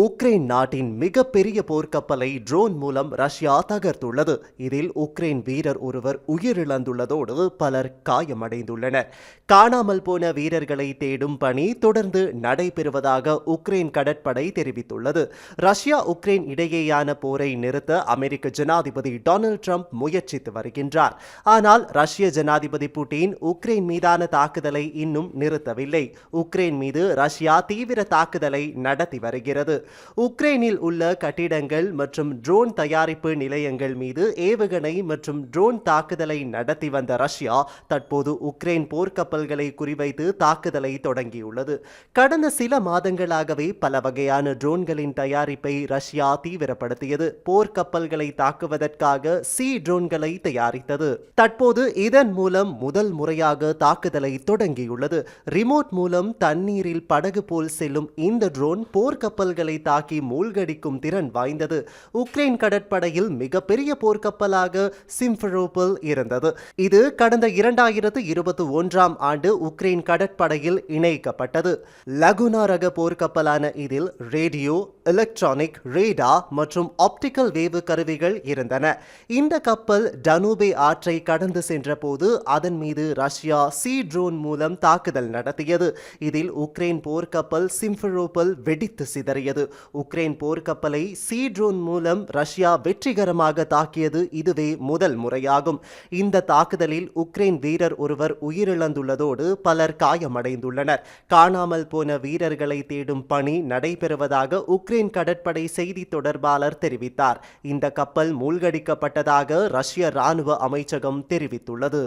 Ukraine நாட்டின் மிகப்பெரிய போர்க்கப்பலை drone மூலம் ரஷ்யா தகர்த்துள்ளது. இதில் உக்ரைன் வீரர் ஒருவர் உயிரிழந்துள்ளதோடு பலர் காயமடைந்துள்ளனர். காணாமல் போன வீரர்களை தேடும் பணி தொடர்ந்து நடைபெறுவதாக உக்ரைன் கடற்படை தெரிவித்துள்ளது. ரஷ்யா உக்ரைன் இடையேயான போரை நிறுத்த அமெரிக்க ஜனாதிபதி டொனால்ட் ட்ரம்ப் முயற்சித்து வருகின்றார். ஆனால் ரஷ்ய ஜனாதிபதி புட்டின் உக்ரைன் மீதான தாக்குதலை இன்னும் நிறுத்தவில்லை. உக்ரைன் மீது ரஷ்யா தீவிர தாக்குதலை நடத்தி வருகிறது. உக்ரைனில் உள்ள கட்டிடங்கள் மற்றும் ட்ரோன் தயாரிப்பு நிலையங்கள் மீது ஏவுகணை மற்றும் ட்ரோன் தாக்குதலை நடத்தி வந்த ரஷ்யா தற்போது உக்ரைன் போர்க்கப்பல்களை குறிவைத்து தாக்குதலை தொடங்கியுள்ளது. கடந்த சில மாதங்களாகவே பல வகையான ட்ரோன்களின் தயாரிப்பை ரஷ்யா தீவிரப்படுத்தியது. போர்க்கப்பல்களை தாக்குவதற்காக சி ட்ரோன்களை தயாரித்தது. தற்போது இதன் மூலம் முதல் முறையாக தாக்குதலை தொடங்கியுள்ளது. ரிமோட் மூலம் தண்ணீரில் படகு போல் செல்லும் இந்த ட்ரோன் போர்க்கப்பல்களை தாக்கி மூழ்கடிக்கும் திறன் வாய்ந்தது. உக்ரைன் கடற்படையில் மிகப்பெரிய போர்க்கப்பலாக சிம்ஃபரோபல் இருந்தது. இது கடந்த இரண்டாயிரத்து இருபத்தி ஒன்றாம் ஆண்டு உக்ரைன் கடற்படையில் இணைக்கப்பட்டது. லகுனா ரக போர்க்கப்பலான இதில் ரேடியோ எலக்ட்ரானிக் ரேடா மற்றும் ஆப்டிக்கல் வேவு கருவிகள் இருந்தன. இந்த கப்பல் டனூபே ஆற்றை கடந்து சென்றபோது அதன் மீது ரஷ்யா சி ட்ரோன் மூலம் தாக்குதல் நடத்தியது. இதில் உக்ரைன் போர்க்கப்பல் சிம்ஃபரோபல் வெடித்து சிதறியது. உக்ரைன் போர்க்கப்பலை சி ட்ரோன் மூலம் ரஷ்யா வெற்றிகரமாக தாக்கியது இதுவே முதல் முறையாகும். இந்த தாக்குதலில் உக்ரைன் வீரர் ஒருவர் உயிரிழந்துள்ளதோடு பலர் காயமடைந்துள்ளனர். காணாமல் போன வீரர்களை தேடும் பணி நடைபெறுவதாக உக்ரைன் கடற்படை செய்தி தொடர்பாளர் தெரிவித்தார். இந்த கப்பல் மூழ்கடிக்கப்பட்டதாக ரஷ்ய ராணுவ அமைச்சகம் தெரிவித்துள்ளது.